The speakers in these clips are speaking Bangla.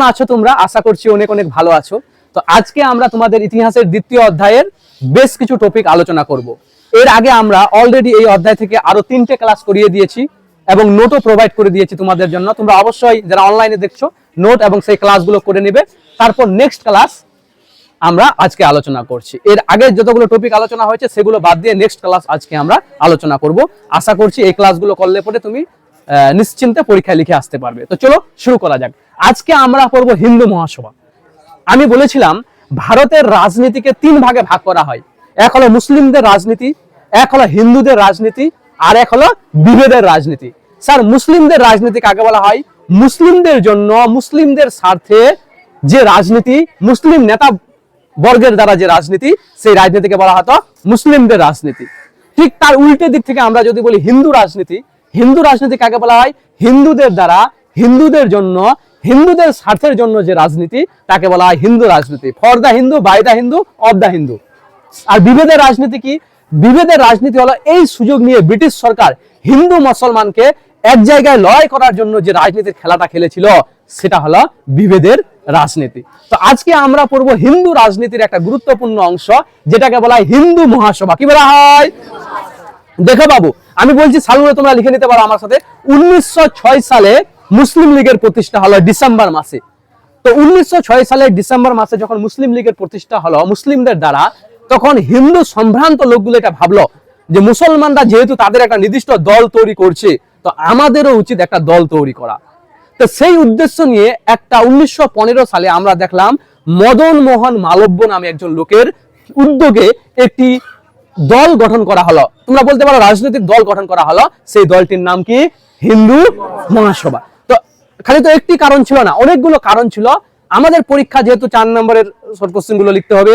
কেমন আছো তোমরা? আশা করছি অনেক অনেক ভালো আছো। তো আজকে আমরা তোমাদের ইতিহাসের দ্বিতীয় অধ্যায়ের বেশ কিছু টপিক আলোচনা করব। এর আগে আমরা অলরেডি এই অধ্যায় থেকে আরও তিনটে ক্লাস করিয়ে দিয়েছি এবং নোটও প্রোভাইড করে দিয়েছি তোমাদের জন্য। তোমরা অবশ্যই যারা অনলাইনে দেখছ নোট এবং সেই ক্লাসগুলো করে নেবে। তারপর নেক্সট ক্লাস আমরা আজকে আলোচনা করছি। এর আগে যতগুলো টপিক আলোচনা হয়েছে, সেগুলো বাদ দিয়ে নেক্সট ক্লাস আজকে আমরা আলোচনা করব। আশা করছি এই ক্লাসগুলো করলে পরে তুমি নিশ্চিন্তে পরীক্ষায় লিখে আসতে পারবে। তো চলো শুরু করা যাক। আজকে আমরা পড়ব হিন্দু মহাসভা। আমি বলেছিলাম, ভারতের রাজনীতিকে তিন ভাগে ভাগ করা হয়। এক হলো মুসলিমদের রাজনীতি, এক হলো হিন্দুদের রাজনীতি, আর এক হলো বিভেদের রাজনীতি। স্যার, মুসলিমদের রাজনীতি কাকে বলা হয়? মুসলিমদের জন্য, মুসলিমদের স্বার্থে যে রাজনীতি, মুসলিম নেতা বর্গের দ্বারা যে রাজনীতি, সেই রাজনীতিকে বলা হতো মুসলিমদের রাজনীতি। ঠিক তার উল্টে দিক থেকে আমরা যদি বলি হিন্দু রাজনীতি হিন্দু রাজনীতি কাকে বলা হয়? হিন্দুদের দ্বারা, হিন্দুদের জন্য, হিন্দুদের স্বার্থের জন্য যে রাজনীতি, তাকে বলা হয় হিন্দু রাজনীতি। For the Hindu by the Hindu of the Hindu আর বিভেদের রাজনীতি কি? বিভেদের রাজনীতি হলো এই সুযোগ নিয়ে ব্রিটিশ সরকার হিন্দু মুসলমানকে এক জায়গায় লড়াই করার জন্য যে রাজনীতির খেলাটা খেলেছিল, সেটা হলো বিভেদের রাজনীতি। তো আজকে আমরা পড়ব হিন্দু রাজনীতির একটা গুরুত্বপূর্ণ অংশ, যেটাকে বলা হয় হিন্দু মহাসভা। কি বলা হয়? দেখো বাবু, আমি বলছি সালগুলো তোমরা লিখে নিতে পারো আমার সাথে। উনিশশো ছয় সালে মুসলিম লীগের প্রতিষ্ঠা হলো ডিসেম্বর মাসে। তো উনিশশো ছয় সালে ডিসেম্বর মাসে যখন মুসলিম লীগের প্রতিষ্ঠা হলো মুসলিমদের দ্বারা, তখন হিন্দু সম্ভ্রান্ত লোকগুলো এটা ভাবলো যে মুসলমানরা যেহেতু তাদের একটা নির্দিষ্ট দল তৈরি করছে, তো আমাদেরও উচিত একটা দল তৈরি করা। তো সেই উদ্দেশ্য নিয়ে একটা উনিশশো পনেরো সালে আমরা দেখলাম মদন মোহন মালব্য নামে একজন লোকের উদ্যোগে একটি দল গঠন করা হলো। তোমরা বলতে পারো রাজনৈতিক দল গঠন করা হলো। সেই দলটির নাম কি? হিন্দু মহাসভা। তো খালি তো একটি কারণ ছিল না, অনেকগুলো কারণ ছিল। আমাদের পরীক্ষা যেহেতু চার নম্বরের শর্ট কোশ্চেনগুলো লিখতে হবে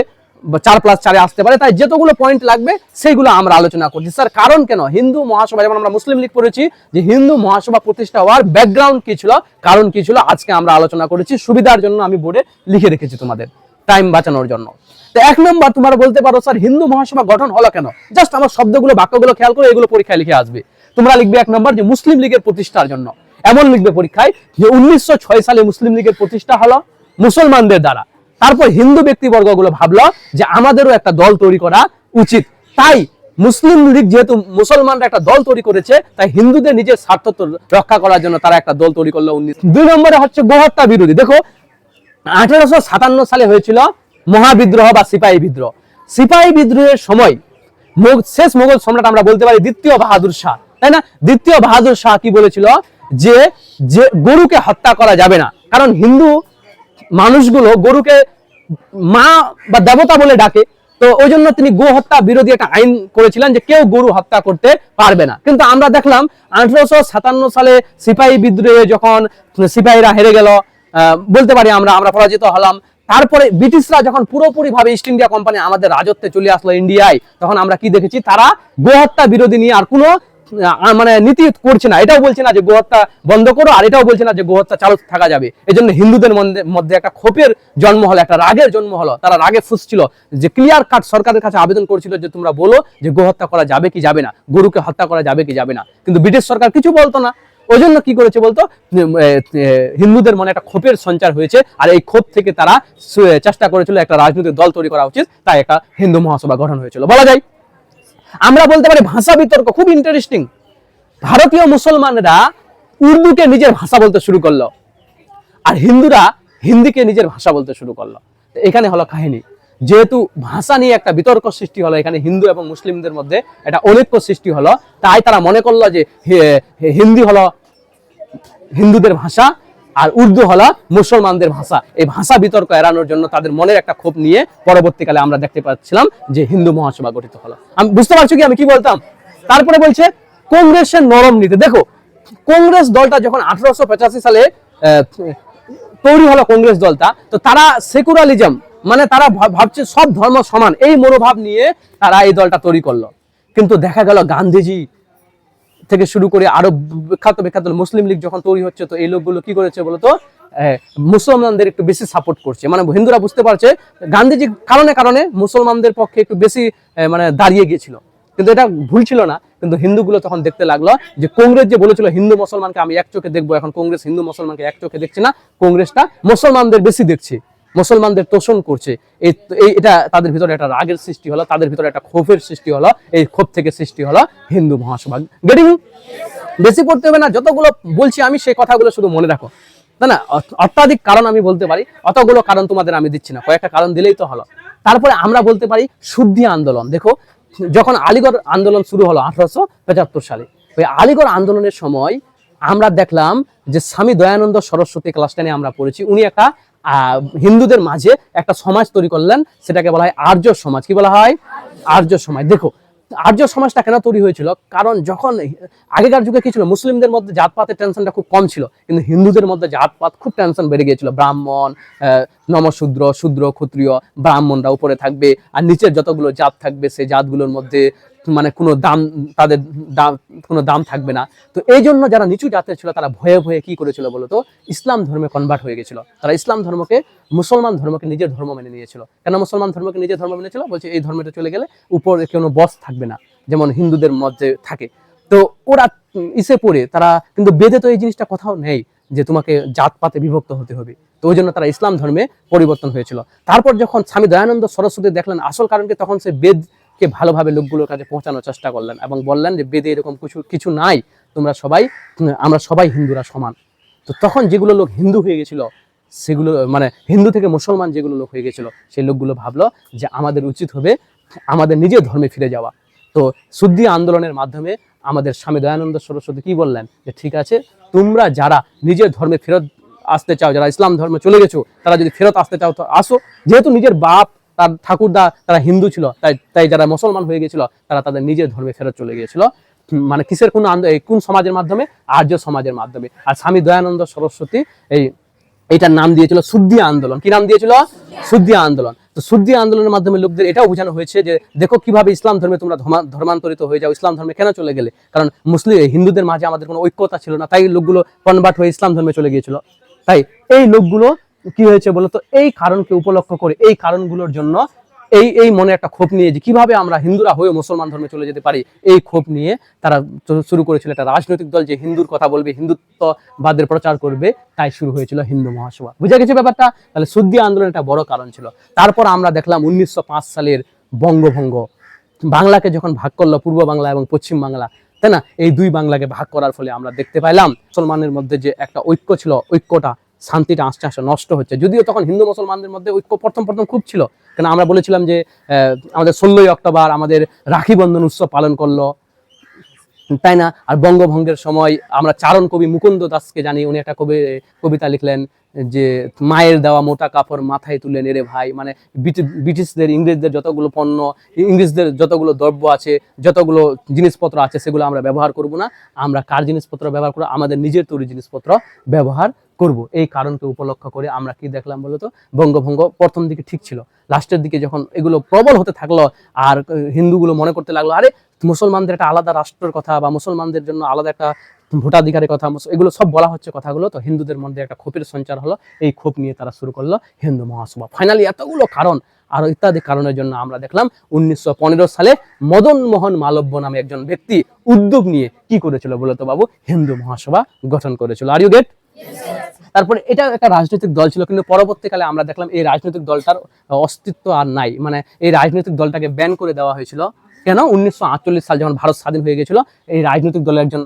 চার প্লাস চারে আসতে পারে, তাই যতগুলো পয়েন্ট লাগবে, সেইগুলো আমরা আলোচনা করছি। স্যার, কারণ কেন? হিন্দু মহাসভা, যেমন আমরা মুসলিম লীগ পড়েছি, যে হিন্দু মহাসভা প্রতিষ্ঠা হওয়ার ব্যাকগ্রাউন্ড কি ছিল, কারণ কি ছিল, আজকে আমরা আলোচনা করেছি। সুবিধার জন্য আমি বোর্ডে লিখে রেখেছি তোমাদের। টাইম বাঁচানোর জন্য। তো এক নম্বর তোমরা বলতে পারো, স্যার, হিন্দু মহাসভা গঠন হলো কেন? জাস্ট আমার শব্দগুলো, বাক্যগুলো খেয়াল করে এগুলো পরীক্ষায় লিখে আসবে। তোমরা লিখবে এক নম্বর যে, মুসলিম লীগের প্রতিষ্ঠার জন্য। এমন লিখবে পরীক্ষায় যে, উনিশশো সালে মুসলিম লীগের প্রতিষ্ঠা হলো মুসলমানদের দ্বারা। তারপর হিন্দু ব্যক্তিবর্গগুলো ভাবলো যে, আমাদেরও একটা দল তৈরি করা উচিত। তাই মুসলিম লীগ যেহেতু মুসলমানরা একটা দল তৈরি করেছে, তাই হিন্দুদের নিজের স্বার্থ রক্ষা করার জন্য তারা একটা দল তৈরি করল উনিশ। দুই নম্বরে হচ্ছে গোহত্যা বিরোধী। দেখো আঠারোশো সাতান্ন সালে হয়েছিল মহাবিদ্রোহ বা সিপাহী বিদ্রোহ। সিপাহী বিদ্রোহের সময় শেষ মোগল সম্রাট আমরা বলতে পারি দ্বিতীয় বাহাদুর শাহ। তাই না? দ্বিতীয় বাহাদুর শাহ কি বলেছিল? যে যে গরুকে হত্যা করা যাবে না। কারণ হিন্দু মানুষগুলো গরুকে মা বা দেবতা বলে ডাকে। তো ওই জন্য তিনি গো হত্যা বিরোধী একটা আইন করেছিলেন যে কেউ গরু হত্যা করতে পারবে না। কিন্তু আমরা দেখলাম আঠারোশো সাতান্ন সালে সিপাহী বিদ্রোহে যখন সিপাহীরা হেরে গেল বলতে পারি আমরা আমরা পরাজিত হলাম। তারপরে ব্রিটিশরা যখন পুরোপুরি ভাবে ইস্ট ইন্ডিয়া কোম্পানি আমাদের রাজত্বে চলে আসলো ইন্ডিয়ায় তখন আমরা কি দেখেছি? তারা গোহত্যা বিরোধী নিয়ে আর কোনো মানে নীতি করছে না। এটাও বলছে না যে গোহত্যা বন্ধ করো, আর এটাও বলছে না যে গোহত্যা চালু থাকা যাবে। এই জন্য হিন্দুদের মধ্যে- একটা ক্ষোভের জন্ম হলো, একটা রাগের জন্ম হলো। তারা রাগে ফুসছিল। যে ক্লিয়ার কাট সরকারের কাছে আবেদন করেছিল যে তোমরা বলো যে গোহত্যা করা যাবে কি যাবে না, গরুকে হত্যা করা যাবে কি যাবে না। কিন্তু ব্রিটিশ সরকার কিছু বলতো না। ওই জন্য কি করেছে বলতো? হিন্দুদের মনে একটা ক্ষোভের সঞ্চার হয়েছে, আর এই ক্ষোভ থেকে তারা চেষ্টা করেছিল একটা রাজনৈতিক দল তৈরি করা উচিত, তাই একটা হিন্দু মহাসভা গঠন হয়েছিল। বলা যায়, আমরা বলতে পারি ভাষা বিতর্ক খুব ইন্টারেস্টিং ভারতীয় মুসলমানরা উর্দুকে নিজের ভাষা বলতে শুরু করল, আর হিন্দুরা হিন্দিকে নিজের ভাষা বলতে শুরু করল। এখানে হলো কাহিনী। যেহেতু ভাষা নিয়ে একটা বিতর্ক সৃষ্টি হলো, এখানে হিন্দু এবং মুসলিমদের মধ্যে একটা ঐক্য সৃষ্টি হলো, তাই তারা মনে করল যে হিন্দি হলো হিন্দুদের ভাষা আর উর্দু হলো মুসলমানদের ভাষা। এই ভাষা বিতর্ক এড়ানোর জন্য তাদের মনের একটা ক্ষোভ নিয়ে পরবর্তীকালে আমরা দেখতে পাচ্ছিলাম যে হিন্দু মহাসভা গঠিত হলো। আমি বুঝতে পারছ কি আমি কি বলতাম? তারপরে বলছে, কংগ্রেসের নরম নীতি। দেখো, কংগ্রেস দলটা যখন আঠারোশো পঁচাশি সালে তৈরি হলো কংগ্রেস দলটা, তো তারা সেকুলারিজম মানে তারা ভাবছে সব ধর্ম সমান। এই মনোভাব নিয়ে তারা এই দলটা তৈরি করল। কিন্তু দেখা গেল গান্ধীজি থেকে শুরু করে আরও বিখ্যাত বিখ্যাত মুসলিম লীগ যখন তৈরি হচ্ছে, তো এই লোকগুলো কি করেছে বলতো? মুসলমানদের একটু বেশি সাপোর্ট করছে। মানে হিন্দুরা বুঝতে পারছে, গান্ধীজি কারণে কারণে মুসলমানদের পক্ষে একটু বেশি মানে দাঁড়িয়ে গিয়েছিল। কিন্তু এটা ভুল ছিল না, কিন্তু হিন্দুগুলো তখন দেখতে লাগল যে কংগ্রেস যে বলেছিল, হিন্দু মুসলমানকে আমি এক চোখে দেখব, এখন কংগ্রেস হিন্দু মুসলমানকে এক চোখে দেখছে না, কংগ্রেসটা মুসলমানদের বেশি দেখছে। মুসলমানদের তোষণ করছে। এই এটা তাদের ভিতরে একটা রাগের সৃষ্টি হলো, তাদের ভিতরে একটা ক্ষোভের সৃষ্টি হলো, এই ক্ষোভ থেকে সৃষ্টি হলো হিন্দু মহাসভা গেটিং বেশি পড়তে হবে না, যতগুলো বলছি আমি, সেই কথাগুলো শুধু মনে রাখো। না না অত্যাধিক কারণ আমি বলতে পারি, অতগুলো কারণ তোমাদের আমি দিচ্ছি না, কয়েকটা কারণ দিলেই তো হলো। তারপরে আমরা বলতে পারি শুদ্ধি আন্দোলন। দেখো, যখন আলিগড় আন্দোলন শুরু হলো আঠারোশো পঁচাত্তর সালে, ওই আলিগড় আন্দোলনের সময় আমরা দেখলাম যে স্বামী দয়ানন্দ সরস্বতী ক্লাস টেনে আমরা পড়েছি। উনি একটা হিন্দুদের মাঝে একটা সমাজ তৈরি করলেন, সেটাকে বলা হয় আর্য সমাজ। কি বলা হয়? আর্য সমাজ। দেখো, আর্য সমাজটা কেন তৈরি হয়েছিল? কারণ যখন আগেকার যুগে কি ছিল, মুসলিমদের মধ্যে জাতপাতের টেনশনটা খুব কম ছিল, কিন্তু হিন্দুদের মধ্যে জাতপাত খুব টেনশন বেড়ে গিয়েছিল। ব্রাহ্মণ নমশূদ্র, শূদ্র, ক্ষত্রিয়, ব্রাহ্মণরা উপরে থাকবে, আর নিচের যতগুলো জাত থাকবে, সেই জাতগুলোর মধ্যে মানে কোনো দাম, তাদের দাম, কোনো দাম থাকবে না। তো এই জন্য যারা নিচু জাতের ছিল, তারা ভয়ে ভয়ে কি করেছিল বলতো ইসলাম ধর্মে কনভার্ট হয়ে গেছিল। তারা ইসলাম ধর্মকে, মুসলমান ধর্মকে নিজের ধর্ম মেনে নিয়েছিল। কেন মুসলমান ধর্মকে নিজের ধর্ম মেনেছিল বলছে, এই ধর্মটা চলে গেলে উপরে কোনো বস থাকবে না। যেমন হিন্দুদের মধ্যে থাকে। তো ওরা ইসে পড়ে, তারা কিন্তু বেদে তো এই জিনিসটা কোথাও নেই যে তোমাকে জাতপাতে বিভক্ত হতে হবে। তো ওই জন্য তারা ইসলাম ধর্মে পরিবর্তন হয়েছিল। তারপর যখন স্বামী দয়ানন্দ সরস্বতী দেখলেন আসল কারণকে তখন সে বেদকে ভালোভাবে লোকগুলোর কাছে পৌঁছানোর চেষ্টা করলেন এবং বললেন যে, বেদে এরকম কিছু কিছু নাই, তোমরা সবাই, আমরা সবাই হিন্দুরা সমান। তো তখন যেগুলো লোক হিন্দু হয়ে গেছিল, সেগুলো মানে হিন্দু থেকে মুসলমান যেগুলো লোক হয়ে গেছিল, সেই লোকগুলো ভাবলো যে, আমাদের উচিত হবে আমাদের নিজের ধর্মে ফিরে যাওয়া। তো শুদ্ধি আন্দোলনের মাধ্যমে আমাদের স্বামী দয়ানন্দ সরস্বতী কি বললেন? যে, ঠিক আছে, তোমরা যারা নিজের ধর্মে ফেরত আসতে চাও, যারা ইসলাম ধর্মে চলে গেছো, তারা যদি ফেরত আসতে চাও, তো আসো। যেহেতু নিজের বাপ তার ঠাকুরদা তারা হিন্দু ছিল, তাই তাই যারা মুসলমান হয়ে গেছিল, তারা তাদের নিজের ধর্মে ফেরত চলে গিয়েছিল। মানে কিসের কোন কোন সমাজের মাধ্যমে? আর্য সমাজের মাধ্যমে। আর স্বামী দয়ানন্দ সরস্বতী এই এটার নাম দিয়েছিল শুদ্ধি আন্দোলন। কি নাম দিয়েছিল? শুদ্ধি আন্দোলন। তো শুদ্ধি আন্দোলনের মাধ্যমে লোকদের এটাও বোঝানো হয়েছে যে, দেখো কীভাবে ইসলাম ধর্মে তোমরা ধর্মা- ধর্মান্তরিত হয়ে যাও, ইসলাম ধর্মে কেন চলে গেলে? কারণ মুসলিম হিন্দুদের মাঝে আমাদের কোনো ঐক্যতা ছিল না, তাই লোকগুলো কনভার্ট হয়ে ইসলাম ধর্মে চলে গিয়েছিল। তাই এই লোকগুলো কি হয়েছে বলতো এই কারণকে উপলক্ষ করে এই কারণগুলোর জন্য এই এই মনে একটা ক্ষোভ নিয়ে যে কীভাবে আমরা হিন্দুরা হয়ে মুসলমান ধর্মে চলে যেতে পারি, এই ক্ষোভ নিয়ে তারা শুরু করেছিল একটা রাজনৈতিক দল যে হিন্দুর কথা বলবে, হিন্দুত্ববাদের প্রচার করবে, তাই শুরু হয়েছিল হিন্দু মহাসভা। বুঝা গেছে ব্যাপারটা? তাহলে শুদ্ধি আন্দোলন একটা বড় কারণ ছিল। তারপর আমরা দেখলাম উনিশশো পাঁচ সালের বঙ্গভঙ্গ। বাংলাকে যখন ভাগ করল পূর্ব বাংলা এবং পশ্চিম বাংলা, তাই না? এই দুই বাংলাকে ভাগ করার ফলে আমরা দেখতে পাইলাম মুসলমানের মধ্যে যে একটা ঐক্য ছিল, ঐক্যটা শান্তিটা আস্তে আস্তে নষ্ট হচ্ছে। যদিও তখন হিন্দু মুসলমানদের মধ্যে ঐক্য প্রথম প্রথম খুব ছিল। কেন আমরা বলেছিলাম যে আমাদের ষোলোই অক্টোবর আমাদের রাখি বন্ধন উৎসব পালন করল। তাই না? আর বঙ্গভঙ্গের সময় আমরা চারণ কবি মুকুন্দ দাসকে জানি, উনি একটা কবি, কবিতা লিখলেন যে, মায়ের দেওয়া মোটা কাপড় মাথায় তুলে নেড়ে ভাই। মানে ব্রিটিশদের, ইংরেজদের যতগুলো পণ্য, ইংরেজদের যতগুলো দ্রব্য আছে, যতগুলো জিনিসপত্র আছে, সেগুলো আমরা ব্যবহার করব না। আমরা কার জিনিসপত্র ব্যবহার করব? আমাদের নিজের তৈরি জিনিসপত্র ব্যবহার করব। এই কারণকে উপলক্ষ করে আমরা কি দেখলাম বলতো? বঙ্গভঙ্গ প্রথম দিকে ঠিক ছিল। লাস্টের দিকে যখন এগুলো প্রবল হতে থাকল আর হিন্দুগুলো মনে করতে লাগল, আরে মুসলমানদের একটা আলাদা রাষ্ট্রের কথা বা মুসলমানদের জন্য আলাদা একটা ভোটাধিকারের কথা এগুলো সব বলা হচ্ছে কথাগুলো, তো হিন্দুদের মধ্যে একটা ক্ষোভের সঞ্চার হলো। এই ক্ষোভ নিয়ে তারা শুরু করল হিন্দু মহাসভা। ফাইনালি এতগুলো কারণ আর ইত্যাদি কারণের জন্য আমরা দেখলাম উনিশশো পনেরো সালে মদন মোহন মালব্য নামে একজন ব্যক্তি উদ্যোগ নিয়ে কি করেছিল বলতো বাবু? হিন্দু মহাসভা গঠন করেছিল। আর ইউ গেট তারপরে এটা একটা রাজনৈতিক দল ছিল, কিন্তু পরবর্তীকালে আমরা দেখলাম এই রাজনৈতিক দলটার অস্তিত্ব আর নাই। মানে এই রাজনৈতিক দলটাকে ব্যান করে দেওয়া হয়েছিল। কেন? উনিশশো সাল যখন ভারত স্বাধীন হয়ে গেছিল এই রাজনৈতিক দলের একজন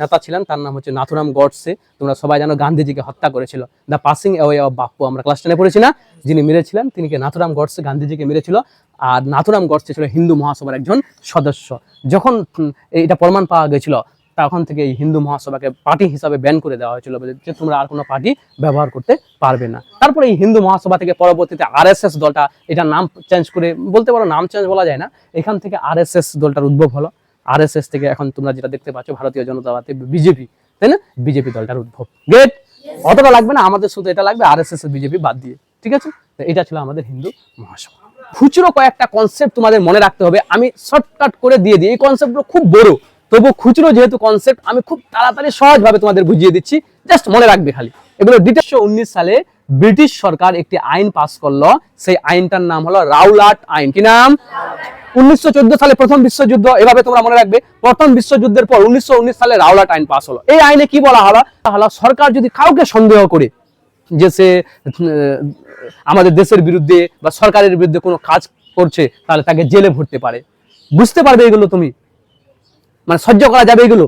নেতা ছিলেন, তার নাম হচ্ছে নাথুরাম গডসে। তোমরা সবাই জানো গান্ধীজিকে হত্যা করেছিল। The passing away of Bapu আমরা ক্লাস টেনে পড়েছি না? যিনি মেরেছিলেন, তিনি নাথুরাম গডসে গান্ধীজিকে মেরেছিল। আর নাথুরাম গডসে ছিল হিন্দু মহাসভার একজন সদস্য। যখন এটা প্রমাণ পাওয়া গেছিল তখন থেকে এই হিন্দু মহাসভাকে পার্টি হিসাবে ব্যান করে দেওয়া হয়েছিল যে তোমরা আর কোনো পার্টি ব্যবহার করতে পারবে না। তারপরে এই হিন্দু মহাসভা থেকে পরবর্তীতে আরএসএস দলটা, এটা নাম চেঞ্জ করে, বলতে পারো নাম চেঞ্জ বলা যায় না, এখান থেকে আরএসএস দলটার উদ্ভব হলো। আরএসএস থেকে এখন তোমরা যেটা দেখতে পাচ্ছ, ভারতীয় জনতা পার্টি বিজেপি তাই না? বিজেপি দলটার উদ্ভব। গ্রেট অতটা লাগবে না, আমাদের শুধু এটা লাগবে আরএসএস বিজেপি বাদ দিয়ে, ঠিক আছে? এটা ছিল আমাদের হিন্দু মহাসভা। খুচরো কয়েকটা কনসেপ্ট তোমাদের মনে রাখতে হবে, আমি শর্টকাট করে দিয়ে দিই, এই কনসেপ্টগুলো খুব বড়। তবু খুচরো যেহেতু কনসেপ্ট আমি খুব তাড়াতাড়ি সহজভাবে তোমাদের বুঝিয়ে দিচ্ছি। জাস্ট মনে রাখবে খালি। এগুলো ডিটেলস উনিশ সালে ব্রিটিশ সরকার একটি আইন পাস করল। সেই আইনটার নাম হলো রাউলাট আইন। কি নাম? উনিশশো চোদ্দ সালে প্রথম বিশ্বযুদ্ধ, এভাবে তোমরা মনে রাখবে। প্রথম বিশ্বযুদ্ধের পর উনিশশো উনিশ সালে রাউলাট আইন পাস হলো। এই আইনে কি বলা হলো? হলো, সরকার যদি কাউকে সন্দেহ করে যে সে আমাদের দেশের বিরুদ্ধে বা সরকারের বিরুদ্ধে কোনো কাজ করছে, তাহলে তাকে জেলে ভরতে পারে। বুঝতে পারবে এগুলো তুমি? মানে সহ্য করা যাবে এগুলো।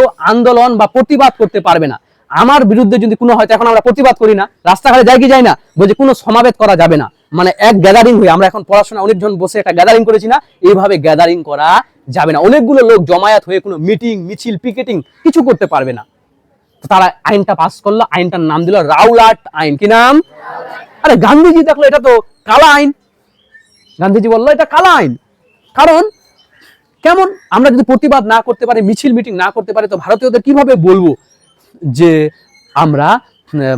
ও আন্দোলন বা প্রতিবাদ করতে পারবে না। আমার বিরুদ্ধে যদি কোনো হয়তো এখন আমরা প্রতিবাদ করি না। রাস্তাঘাটে যাই কি যাই না? বলছে কোনো সমাবেত করা যাবে না। মানে এক গ্যাদারিং হয়ে আমরা এখন পড়াশোনা অনেকজন বসে একটা গ্যাদারিং করেছি না? এইভাবে গ্যাদারিং করা যাবে না। অনেকগুলো লোক জমায়েত হয়ে কোনো মিটিং মিছিল পিকেটিং কিছু করতে পারবে না। তারা আইনটা পাস করল, আইনটার নাম দিল রাউলাট আইন। কি নাম? আরে গান্ধীজি দেখল, এটা তো কালা আইন। গান্ধীজি বলল, এটা কালা আইন। কারণ কেমন? আমরা যদি প্রতিবাদ না করতে পারি, মিছিল মিটিং না করতে পারি, তো ভারতীয়দের কীভাবে বলব যে আমরা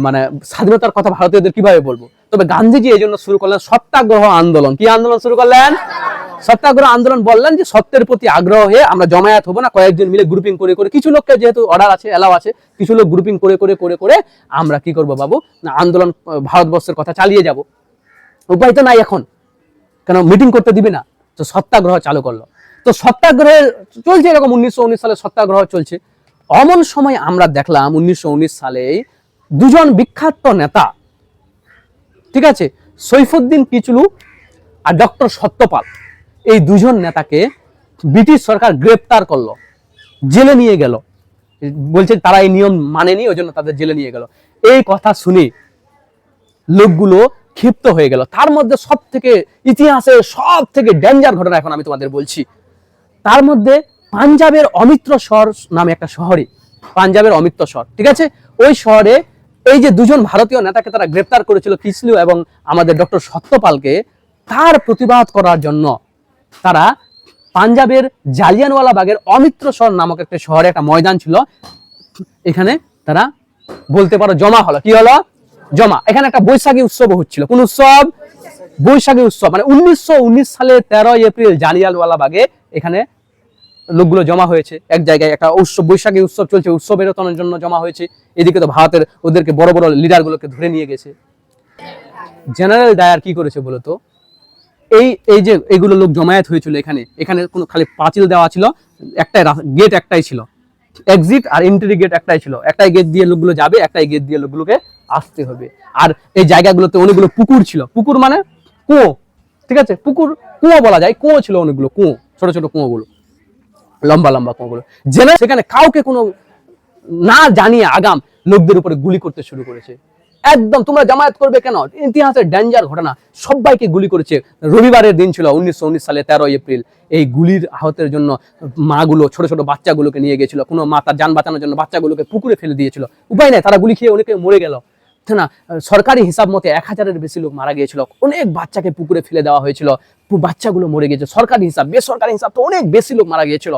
মানে স্বাধীনতার কথা ভারতীয়দের কীভাবে বলব? তবে গান্ধীজি এই জন্য শুরু করলেন সত্যাগ্রহ আন্দোলন। কি আন্দোলন শুরু করলেন? সত্যাগ্রহ আন্দোলন বললেন যে সত্যের প্রতি আগ্রহ হয়ে আমরা জমায়েত হব না, কয়েকজন মিলে গ্রুপিং করে করে, কিছু লোককে যেহেতু অর্ডার আছে এলাও আছে, কিছু লোক গ্রুপিং করে করে করে করে আমরা কি করব বাবু? না, আন্দোলন ভারতবর্ষের কথা চালিয়ে যাব। উপায় তো নাই এখন। কেন? মিটিং করতে দিবে না। তো সত্যাগ্রহ চালু করল। তো সত্যাগ্রহে চলছে এরকম উনিশশো উনিশ সালে সত্যাগ্রহ চলছে। অমন সময় আমরা দেখলাম উনিশশো উনিশ সালে দুজন বিখ্যাত নেতা, ঠিক আছে, সৈফুদ্দিন কিচলু আর ডক্টর সত্যপাল, এই দুজন নেতাকে ব্রিটিশ সরকার গ্রেপ্তার করল, জেলে নিয়ে গেল। বলছে তারা এই নিয়ম মানেনি, ওই জন্য তাদের জেলে নিয়ে গেল। এই কথা শুনে লোকগুলো ক্ষিপ্ত হয়ে গেল। তার মধ্যে সব থেকে ইতিহাসের সব থেকে ডেঞ্জার ঘটনা এখন আমি তোমাদের বলছি। তার মধ্যে পাঞ্জাবের অমিত্রসর নামে একটা শহরে পাঞ্জাবের অমিত্রসর ঠিক আছে? ওই শহরে এই যে দুজন ভারতীয় নেতাকে তারা গ্রেপ্তার করেছিল কিসলু এবং আমাদের ডক্টর সত্যপালকে, তার প্রতিবাদ করার জন্য তারা পাঞ্জাবের জালিয়ানওয়ালা বাগের অমিত্রসর নামক একটা শহরে একটা ময়দান ছিল। এখানে তারা বলতে পারো জমা হলো। কি হলো? জমা। এখানে একটা বৈশাখী উৎসব হচ্ছিল। কোন উৎসব? বৈশাখী উৎসব। মানে উনিশশো উনিশ সালের তেরোই এপ্রিল জালিয়ানওয়ালা বাগে এখানে লোকগুলো জমা হয়েছে। এক জায়গায় একটা উৎসব, বৈশাখী উৎসব চলছে, উৎসব বেরোতনের জন্য জমা হয়েছে। এদিকে তো ভারতের ওদেরকে বড় বড় লিডারগুলোকে ধরে নিয়ে গেছে। জেনারেল ডায়ার কি করেছে বলতো? এই এই যে এগুলো লোক জমায়েত হয়েছিল এখানে এখানে কোনো খালি পাঁচিল দেওয়া ছিল, একটাই গেট একটাই ছিল। এক্সিট আর এন্ট্রি গেট একটাই ছিল। একটাই গেট দিয়ে লোকগুলো যাবে, একটাই গেট দিয়ে লোকগুলোকে আসতে হবে। আর এই জায়গাগুলোতে অনেকগুলো পুকুর ছিল। পুকুর মানে কুয়ো, ঠিক আছে? পুকুর, কুয়ো বলা যায়। কুয়ো ছিল অনেকগুলো, কুয়ো, ছোট ছোট কুয়োগুলো। লম্বা লম্বা কুয়োগুলো জেনে সেখানে কাউকে কোনো না জানিয়ে আগাম লোকদের উপরে গুলি করতে শুরু করেছে। একদম তোমরা জামায়াত করবে কেন? ইতিহাসের ডেঞ্জার ঘটনা সবাইকে গুলি করেছে। রবিবারের দিন ছিল উনিশশো উনিশ সালে তেরোই এপ্রিল। এই গুলির আহতের জন্য মাগুলো, ছোট ছোট বাচ্চাগুলোকে নিয়ে গেছিল। কোনো মা তার যান বাঁচানোর জন্য বাচ্চাগুলোকে পুকুরে ফেলে দিয়েছিল। উপায় নেই, তারা গুলি খেয়ে অনেকে মরে গেল। না? সরকারি হিসাব মতে এক হাজারের বেশি লোক মারা গিয়েছিল। অনেক বাচ্চাকে পুকুরে ফেলে দেওয়া হয়েছিল। বাচ্চাগুলো মরে গেছে সরকারি হিসাব, বেসরকারি হিসাব তো অনেক বেশি লোক মারা গিয়েছিল।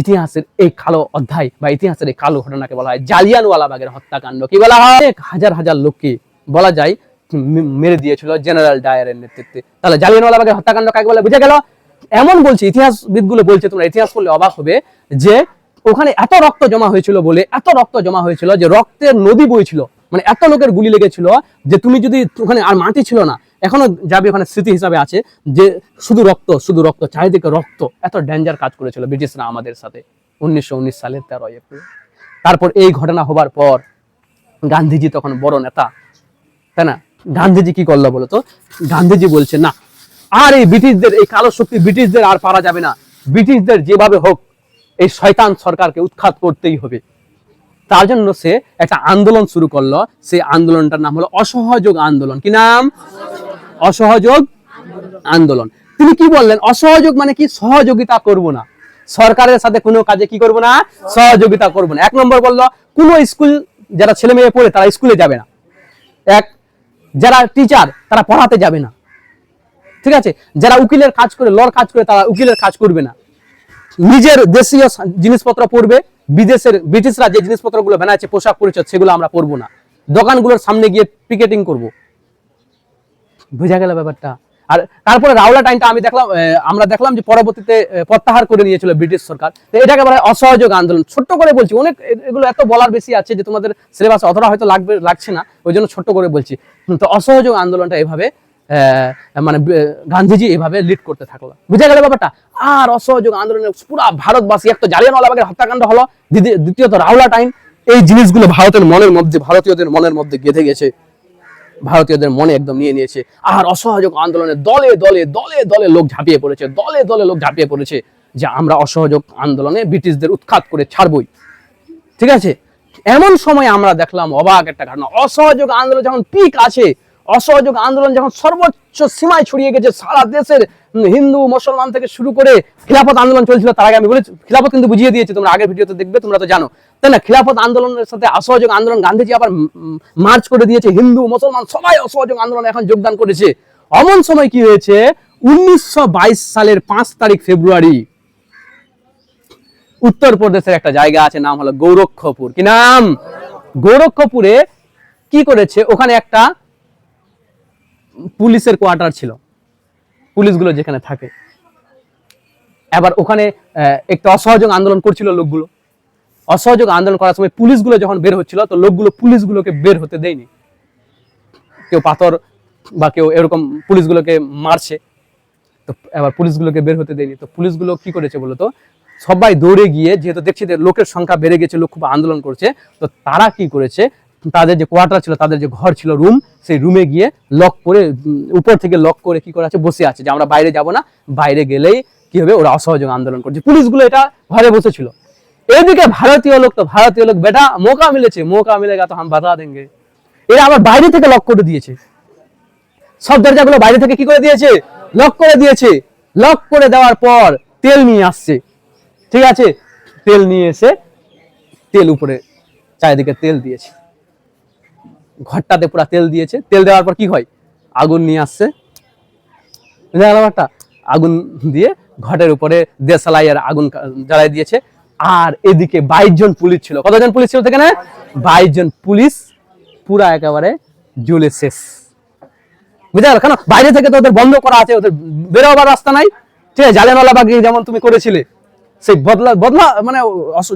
ইতিহাসের এই কালো অধ্যায় বা ইতিহাসের এই কালো ঘটনাকে বলা হয় জালিয়ানওয়ালা বাগের হত্যাকাণ্ড। কি বলা হয়? হাজার হাজার লোককে বলা যায় মেরে দিয়েছিল জেনারেল ডায়ারের নেতৃত্বে। তাহলে জালিয়ানওয়ালা বাগের হত্যাকাণ্ড কাকে বলে? বুঝে গেল? এমন বলছে, ইতিহাসবিদগুলো বলছে তোমরা, ইতিহাস করলে অবাক হবে যে ওখানে এত রক্ত জমা হয়েছিল বলে, এত রক্ত জমা হয়েছিল যে রক্তের নদী বইছিল। মানে এত লোকের গুলি লেগেছিল যে তুমি যদি ওখানে আর মাটি ছিল না এখনও যাবে ওখানে স্মৃতি হিসাবে আছে যে শুধু রক্ত শুধু রক্ত, চারিদিকে রক্ত। এত ডেঞ্জার কাজ করেছিল ব্রিটিশরা আমাদের সাথে উনিশশো উনিশ সালের তেরোই এপ্রিল। তারপর এই ঘটনা হবার পর গান্ধীজি তখন বড় নেতা, তাই না? গান্ধীজি কি করল বলতো গান্ধীজি বলছে, না, আর এই ব্রিটিশদের, এই কালো শক্তি ব্রিটিশদের আর পারা যাবে না। ব্রিটিশদের যেভাবে হোক, এই শয়তান সরকারকে উৎখাত করতেই হবে। তার জন্য সে একটা আন্দোলন শুরু করল। সেই আন্দোলনটার নাম হলো অসহযোগ আন্দোলন। কি নাম? অসহযোগ আন্দোলন। তিনি কি বললেন? অসহযোগ মানে কি? সহযোগিতা করব না। সরকারের সাথে কোনো কাজে কি করব না? সহযোগিতা করব না। এক নম্বর বলল, কোনো স্কুল যারা ছেলে মেয়ে পড়ে, তারা স্কুলে যাবে না। এক, যারা টিচার তারা পড়াতে যাবে না। ঠিক আছে? যারা উকিলের কাজ করে লর কাজ করে, তারা উকিলের কাজ করবে না। নিজের দেশীয় জিনিসপত্র পরবে বিদেশের, ব্রিটিশরা যে জিনিসপত্রগুলো বানাচ্ছে পোশাক পরিচ্ছদ, সেগুলো আমরা পরবো না। দোকানগুলোর সামনে গিয়ে পিকেটিং করব। বুঝা গেল ব্যাপারটা। আর তারপরে রাওলা টাইমটা আমি দেখলাম আমরা দেখলাম যে পরবর্তীতে প্রত্যাহার করে নিয়েছিল ব্রিটিশ সরকার। তো এটাকে বলা হয় অসহযোগ আন্দোলন। ছোট্ট করে বলছি, অনেক এগুলো এত বলার বেশি আছে যে তোমাদের সিলেবাস অতটা হয়তো লাগবে, লাগছে না, ওই জন্য ছোট্ট করে বলছি। তো অসহযোগ আন্দোলনটা এভাবে মানে গান্ধীজি এভাবে লিড করতে থাকল। বুঝা গেল ব্যাপারটা? আর অসহযোগ আন্দোলনে পুরা ভারতবাসী, এক তো জালিয়ানওয়ালাবাগের হত্যাকাণ্ড হলো দ্বিতীয়ত রাওলা টাইম, এই জিনিসগুলো ভারতের মনের মধ্যে, ভারতীয়দের মনের মধ্যে গেঁথে গেছে। ভারতীয়দের মনে একদম নিয়ে নিয়েছে। আর অসহযোগ আন্দোলনে দলে দলে দলে দলে লোক ঝাঁপিয়ে পড়েছে, দলে দলে লোক ঝাঁপিয়ে পড়েছে যে আমরা অসহযোগ আন্দোলনে ব্রিটিশদের উৎখাত করে ছাড়বই। ঠিক আছে? এমন সময় আমরা দেখলাম অবাক একটা ঘটনা। অসহযোগ আন্দোলন যখন পিক আছে, অসহযোগ আন্দোলন যখন সর্বোচ্চ সীমায় ছড়িয়ে গেছে সারা দেশের হিন্দু, মুসলমান থেকে শুরু করে খিলাফত আন্দোলন চলছিল, তার আগে আমি বলেছি, খিলাফত কিন্তু বুঝিয়ে দিয়েছে, তোমরা আগের ভিডিওতে দেখবে, তোমরা তো জানো। তাই না? খিলাফত আন্দোলনের সাথে অসহযোগ আন্দোলন, গান্ধীজি আবার মার্চ করে দিয়েছে, হিন্দু, মুসলমান সবাই অসহযোগ আন্দোলন এখন যোগদান করেছে। অমন সময় কি হয়েছে? উনিশশো বাইশ সালের পাঁচ তারিখ ফেব্রুয়ারি, উত্তরপ্রদেশের একটা জায়গা আছে, নাম হলো গৌরক্ষপুর। কি নাম? গৌরক্ষপুরে কি করেছে? ওখানে একটা পুলিশের কোয়ার্টার ছিল। পুলিশগুলো যেখানে থাকে। এবার ওখানে একটা অসহযোগ আন্দোলন করছিল লোকগুলো। অসহযোগ আন্দোলন করার সময় পুলিশগুলো যখন বের হচ্ছিল, তো লোকগুলো পুলিশগুলোকে বের হতে দেয়নি। কেউ পাথর বা কেউ এরকম পুলিশগুলোকে মারছে, তো এবার পুলিশগুলোকে বের হতে দেয়নি। তো পুলিশগুলো কি করেছে বলতো সবাই দৌড়ে গিয়ে, যেহেতু দেখছি যে লোকের সংখ্যা বেড়ে গেছে, লোক খুব আন্দোলন করছে, তো তারা কি করেছে? তাদের যে কোয়ার্টার ছিল, তাদের যে ঘর ছিল রুম সেই রুমে গিয়ে লক করে উপর থেকে লক করে কি করে আছে? বসে আছে যে আমরা বাইরে যাব না। বাইরে গেলেই কি হবে? ওরা অসহযোগ আন্দোলন করছে। পুলিশগুলো এটা ঘরে বসেছিল। এদিকে ভারতীয় লোক তো, ভারতীয় লোক, বেটা, মৌকা মিলেছে। মৌকা মিলেগা তো, হাম বাধা দেঙ্গে। এরা আবার বাইরে থেকে লক করে দিয়েছে। সব দরজাগুলো বাইরে থেকে কি করে দিয়েছে? লক করে দিয়েছে। লক করে দেওয়ার পর তেল নিয়ে আসছে। ঠিক আছে? তেল নিয়ে এসে তেল উপরে, চারিদিকে তেল দিয়েছে। ঘরটাতে পুরো তেল দিয়েছে। তেল দেওয়ার পর কি হয়? আগুন নিয়ে আসছে। ব্যাপারটা? আগুন দিয়ে ঘটের উপরে দেশালাই আর আগুন জ্বালাই দিয়েছে। আর এদিকে বাইশ জন পুলিশ ছিল। কতজন পুলিশ ছিল সেখানে? বাইশ জন পুলিশ পুরা একেবারে জ্বলে শেষ। বুঝতে পারো কেন? বাইরে থেকে তো ওদের বন্ধ করা আছে, ওদের বেরোবার রাস্তা নাই। ঠিক আছে জালিয়ানওয়ালাবাগ যেমন তুমি করেছিলে সেই বদলা বদলা মানে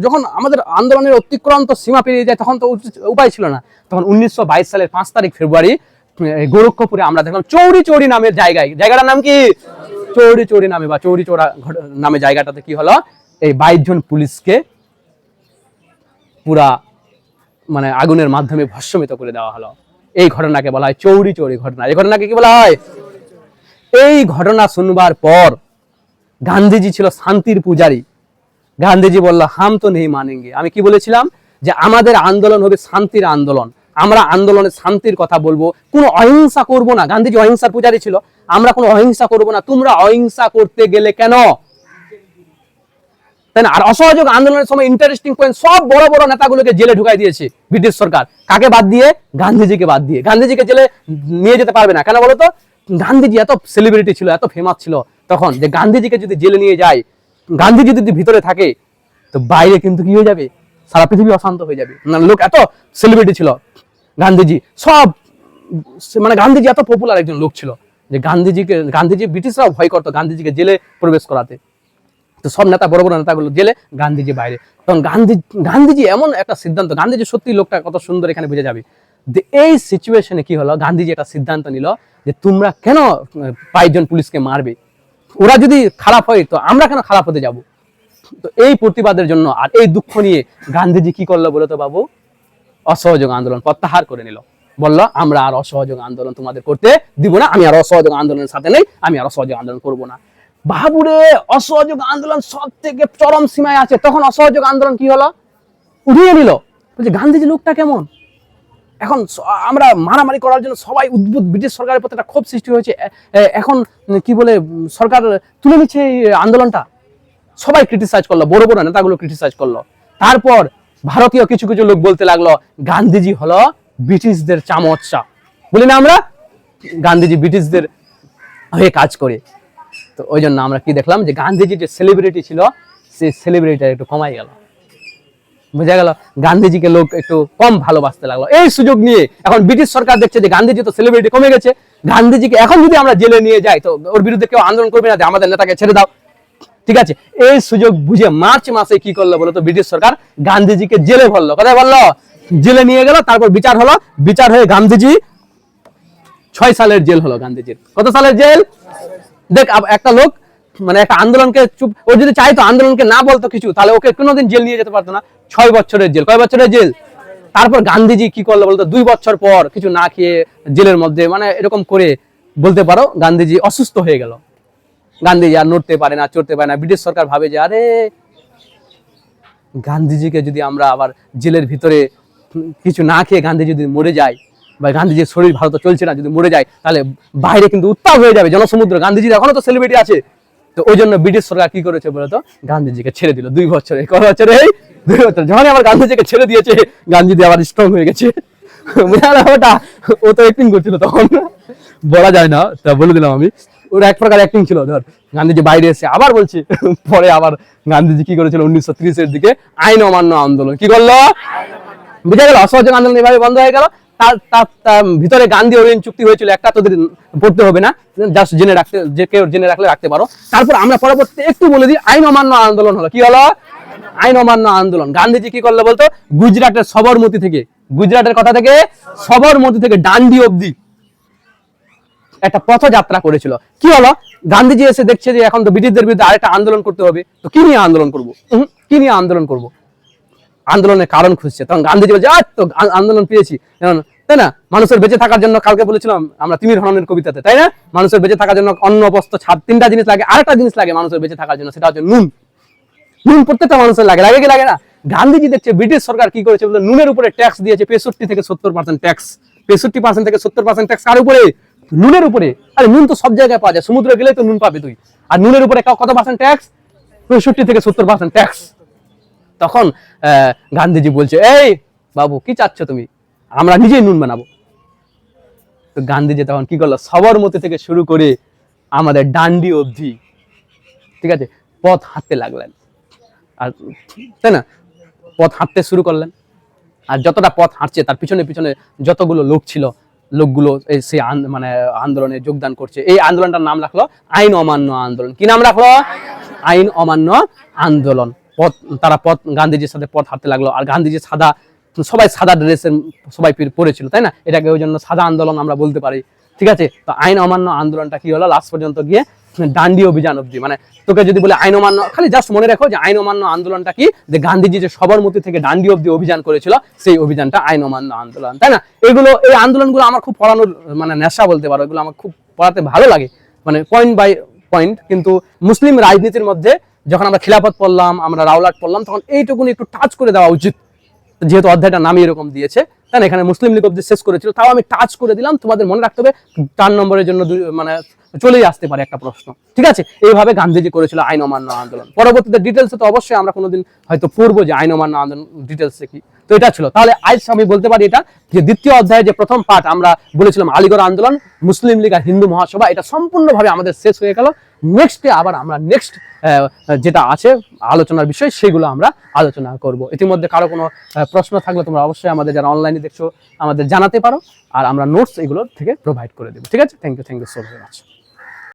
যখন আমাদের আন্দোলনের অতিক্রান্ত সীমা পেরিয়ে যায়, তখন তো উপায় ছিল না। তখন উনিশশো বাইশ সালের পাঁচ তারিখ ফেব্রুয়ারি গোরক্ষপুরে আমরা দেখলাম চৌরি চৌরি নামের জায়গায়, জায়গাটার নাম কি? চৌরি চৌরি নামে বা চৌরি চৌরা নামে জায়গাটাতে কি হলো? এই বাইশ জন পুলিশকে পুরা মানে আগুনের মাধ্যমে ভস্মিত করে দেওয়া হলো। এই ঘটনাকে বলা হয় চৌরি চৌরি ঘটনা। এই ঘটনাকে কি বলা হয়? এই ঘটনা শুনবার পর গান্ধীজি ছিল শান্তির পূজারী। গান্ধীজি বলল, হাম তো নেই মানেঙ্গে। আমি কি বলেছিলাম? যে আমাদের আন্দোলন হবে শান্তির আন্দোলন। আমরা আন্দোলনে শান্তির কথা বলব। কোনো অহিংসা করব না। গান্ধীজি অহিংসার পূজারী ছিল। আমরা কোনো অহিংসা করব না। তোমরা অহিংসা করতে গেলে কেন? তাই না? আর অসহযোগ আন্দোলনের সময় ইন্টারেস্টিং পয়েন্ট সব বড় বড় নেতাগুলোকে জেলে ঢুকাই দিয়েছে ব্রিটিশ সরকার। কাকে বাদ দিয়ে? গান্ধীজিকে বাদ দিয়ে। গান্ধীজিকে জেলে নিয়ে যেতে পারবে না। কেন বলতো? গান্ধীজি এত সেলিব্রিটি ছিল, এত ফেমাস ছিল তখন যে গান্ধীজিকে যদি জেলে নিয়ে যায় গান্ধীজি যদি ভিতরে থাকে, তো বাইরে কিন্তু কি হয়ে যাবে? সারা পৃথিবী অশান্ত হয়ে যাবে। না, লোক এত সেলিব্রিটি ছিল, গান্ধীজি, সব মানে গান্ধীজি এত পপুলার একজন লোক ছিল, যে গান্ধীজিকে, গান্ধীজি ব্রিটিশরাও ভয় করতো গান্ধীজিকে জেলে প্রবেশ করাতে। তো সব নেতা, বড় বড় নেতাগুলো জেলে গান্ধীজি বাইরে। তখন গান্ধী, গান্ধীজি এমন একটা সিদ্ধান্ত, গান্ধীজি সত্যি লোকটা কত সুন্দর এখানে বুঝে যাবে। যে এই সিচুয়েশনে কি হলো? গান্ধীজি একটা সিদ্ধান্ত নিল যে তোমরা কেন বাইশ জন পুলিশকে মারবে? ওরা যদি খারাপ হয়, তো আমরা কেন খারাপ হতে যাব? তো এই প্রতিবাদের জন্য আর এই দুঃখ নিয়ে গান্ধীজি কি করল বলো তো বাবু? অসহযোগ আন্দোলন প্রত্যাহার করে নিল। বলল, আমরা আর অসহযোগ আন্দোলন তোমাদের করতে দিব না। আমি আর অসহযোগ আন্দোলনের সাথে নেই। আমি আর অসহযোগ আন্দোলন করব না। বাবুরে, অসহযোগ আন্দোলন সব থেকে চরম সীমায় আছে। তখন অসহযোগ আন্দোলন কি হলো? উঠিয়ে নিল বলছে, গান্ধীজি লোকটা কেমন? এখন আমরা মারামারি করার জন্য সবাই উদ্ভুত। ব্রিটিশ সরকারের প্রতি একটা ক্ষোভ সৃষ্টি হয়েছে। এখন কি বলে সরকার তুলে নিচ্ছে এই আন্দোলনটা। সবাই ক্রিটিসাইজ করল, বড় বড় নেতাগুলো ক্রিটিসাইজ করল। তারপর ভারতীয় কিছু কিছু লোক বলতে লাগল, গান্ধীজি হলো ব্রিটিশদের চামচা। বলি না আমরা? গান্ধীজি ব্রিটিশদের হয়ে কাজ করে। তো ওই জন্য আমরা কি দেখলাম যে গান্ধীজি যে সেলিব্রিটি ছিল, সেই সেলিব্রিটিটা একটু কমাই গেল। বোঝা গেল, গান্ধীজিকে লোক একটু কম ভালোবাসতে লাগল। এই সুযোগ নিয়ে এখন ব্রিটিশ সরকার দেখছে যে গান্ধীজি তো সেলিব্রিটি কমে গেছে। গান্ধীজিকে এখন যদি আমরা জেলে নিয়ে যাই, তো ওর বিরুদ্ধে কেউ আন্দোলন করবে না আমাদের নেতাকে ছেড়ে দাও। ঠিক আছে? এই সুযোগ বুঝে মার্চ মাসে কি করল বলো তো ব্রিটিশ সরকার? গান্ধীজিকে জেলে ভরলো। কোথায় বলল, জেলে নিয়ে গেল, তারপর বিচার হলো। বিচার হয়ে গান্ধীজি ছয় সালের জেল হলো গান্ধীজির। কত সালের জেল? দেখ একটা লোক মানে একটা আন্দোলনকে চুপ ও যদি চাইতো আন্দোলনকে না বলতো কিছু, তাহলে ওকে কোনোদিন জেল নিয়ে যেতে পারতো না। ছয় বছরের জেল। কয় বছরের জেল? তারপর গান্ধীজি কি করল বলতো? দুই বছর পর কিছু না খেয়ে জেলের মধ্যে মানে এরকম করে বলতে পারো, গান্ধীজি অসুস্থ হয়ে গেল। গান্ধীজি আর নড়তে পারে না, চড়তে পারে না। ব্রিটিশ সরকার ভাবে যে, আরে, গান্ধীজিকে যদি আমরা আবার জেলের ভিতরে কিছু না খেয়ে গান্ধীজি যদি মরে যায়, বা গান্ধীজির শরীর ভালো তো চলছে না, যদি মরে যায়, তাহলে বাইরে কিন্তু উত্তাপ হয়ে যাবে। জনসমুদ্র। গান্ধীজির এখনও তো সেলিব্রিটি আছে। তো ওই জন্য ব্রিটিশ সরকার কি করেছে বলতো? গান্ধীজিকে ছেড়ে দিল। দুই বছরে কত বছরে দুই বছর। যখন আবার গান্ধীজিকে ছেড়ে দিয়েছে, গান্ধীজি আবার স্ট্রং হয়ে গেছে। ওটা ও তো অ্যাক্টিং করছিল তখন। বলা যায় না, তা বলে দিলাম আমি। ওর এক প্রকার অ্যাক্টিং ছিল, ধর। গান্ধীজি বাইরে এসে আবার বলছে, পরে আবার গান্ধীজি কি করেছিল উনিশশো ত্রিশের দিকে? আইন অমান্য আন্দোলন। কি করল? বুঝা গেল? অসহযোগ আন্দোলন এভাবে বন্ধ হয়ে গেল। তার তার তার ভিতরে গান্ধী ওরিয়েন্ট চুক্তি হয়েছিল, একটা তোদের পড়তে হবে না জাস্ট জেনে রাখতে, যে কেউ জেনে রাখলে রাখতে পারো। তারপর আমরা পরবর্তী একটু বলে দিই, আইন অমান্য আন্দোলন হলো। কি হলো? আইন অমান্য আন্দোলন। গান্ধীজি কি করল বলতো? গুজরাটের সবরমতি থেকে, গুজরাটের কথা থেকে, সবরমতি থেকে ডান্ডি অবধি একটা পথযাত্রা করেছিল। কি হলো? গান্ধীজি এসে দেখছে যে এখন তো ব্রিটিশদের বিরুদ্ধে আরেকটা আন্দোলন করতে হবে। তো কি নিয়ে আন্দোলন করব? কি নিয়ে আন্দোলন করব? আন্দোলনের কারণ খুঁজছে। তখন গান্ধীজি বলছে "আহ, তো আন্দোলন পেয়েছি। তাই না? মানুষের বেঁচে থাকার জন্য কালকে বলেছিলাম আমরা তিমির হননের কবিতাতে তাই না? মানুষের বেঁচে থাকার জন্য অন্ন বস্ত্র ছাদ তিনটা জিনিস লাগে আরেকটা জিনিস লাগে মানুষের বেঁচে থাকার জন্য সেটা হচ্ছে নুন। নুন প্রত্যেকটা মানুষের লাগে লাগে কি লাগে না? গান্ধীজি দেখছে ব্রিটিশ সরকার কি করেছে বলতে নুনের উপরে ট্যাক্স দিয়েছে পেষট্টি থেকে সত্তর পার্সেন্ট ট্যাক্স পেষট্টি পার্সেন্ট থেকে সত্তর পার্সেন্ট ট্যাক্স কার উপরে? নুনের উপরে। আরে নুন তো সব জায়গায় পাওয়া যায় সমুদ্রে গেলে তো নুন পাবে তুই। আর নুনের উপরে কত পার্সেন্ট ট্যাক্স পঁয়ষট্টি থেকে সত্তর পার্সেন্ট ট্যাক্স তখন গান্ধীজি বলছে, এই বাবু, কি চাচ্ছ তুমি? আমরা নিজেই নুন বানাবো। তো গান্ধীজি তখন কি করল? সবরমতি থেকে শুরু করে আমাদের ডান্ডি অবধি, ঠিক আছে, পথ হাঁটতে লাগলেন। আর তাই না? পথ হাঁটতে শুরু করলেন। আর যতটা পথ হাঁটছে, তার পিছনে পিছনে যতগুলো লোক ছিল, লোকগুলো এই সেই মানে আন্দোলনে যোগদান করছে। এই আন্দোলনটার নাম রাখল আইন অমান্য আন্দোলন। কি নাম রাখল? আইন অমান্য আন্দোলন। পথ, তারা পথ, গান্ধীজির সাথে পথ হাঁটতে লাগল। আর গান্ধীজি সাদা, সবাই সাদা ড্রেসের সবাই পরে- পরেছিল, তাই না? এটাকে ওই জন্য সাদা আন্দোলন আমরা বলতে পারি। ঠিক আছে? তো আইন অমান্য আন্দোলনটা কি হলো? লাস্ট পর্যন্ত গিয়ে ডান্ডি অভিযান অবধি। মানে তোকে যদি বলে আইন অমান্য, খালি জাস্ট মনে রাখো যে আইন অমান্য আন্দোলনটা কি? যে গান্ধীজি যে সবরমতি থেকে ডান্ডি অব্দি অভিযান করেছিল, সেই অভিযানটা আইন অমান্য আন্দোলন, তাই না? এগুলো, এই আন্দোলনগুলো আমার খুব পড়ানোর মানে নেশা বলতে পারো। এগুলো আমার খুব পড়াতে ভালো লাগে। মানে পয়েন্ট বাই পয়েন্ট কিন্তু মুসলিম রাজনীতির মধ্যে যখন আমরা খিলাফত পড়লাম, আমরা রাওলাট পড়লাম, তখন এইটুকুনি একটু টাচ করে দেওয়া উচিত। যেহেতু অধ্যায়টা নামই এরকম দিয়েছে। তাই এখানে মুসলিম লীগ অব্দি শেষ করেছিল। তাও আমি টাচ করে দিলাম। তোমাদের মনে রাখতে হবে চার নম্বরের জন্য মানে চলেই আসতে পারে একটা প্রশ্ন। ঠিক আছে? এইভাবে গান্ধীজি করেছিল আইন অমান্য আন্দোলন। পরবর্তীতে ডিটেলসে তো অবশ্যই আমরা কোনোদিন হয়তো পড়ব যে আইন অমান্য আন্দোলন ডিটেলসে কি। তো এটা ছিল। তাহলে আজ আমি বলতে পারি এটা, যে দ্বিতীয় অধ্যায়ে যে প্রথম পাঠ, আমরা বলেছিলাম আলিগড় আন্দোলন, মুসলিম লীগ আর হিন্দু মহাসভা, এটা সম্পূর্ণভাবে আমাদের শেষ হয়ে গেল। নেক্সটে আবার আমরা নেক্সট যেটা আছে, আলোচনার বিষয়, সেগুলো আমরা আলোচনা করব। ইতিমধ্যে কারও কোনো প্রশ্ন থাকলে তোমরা অবশ্যই আমাদের যারা অনলাইনে দেখছ, আমাদের জানাতে পারো, আর আমরা নোটস এগুলোর থেকে প্রোভাইড করে দেবো। ঠিক আছে? Thank you thank you so very much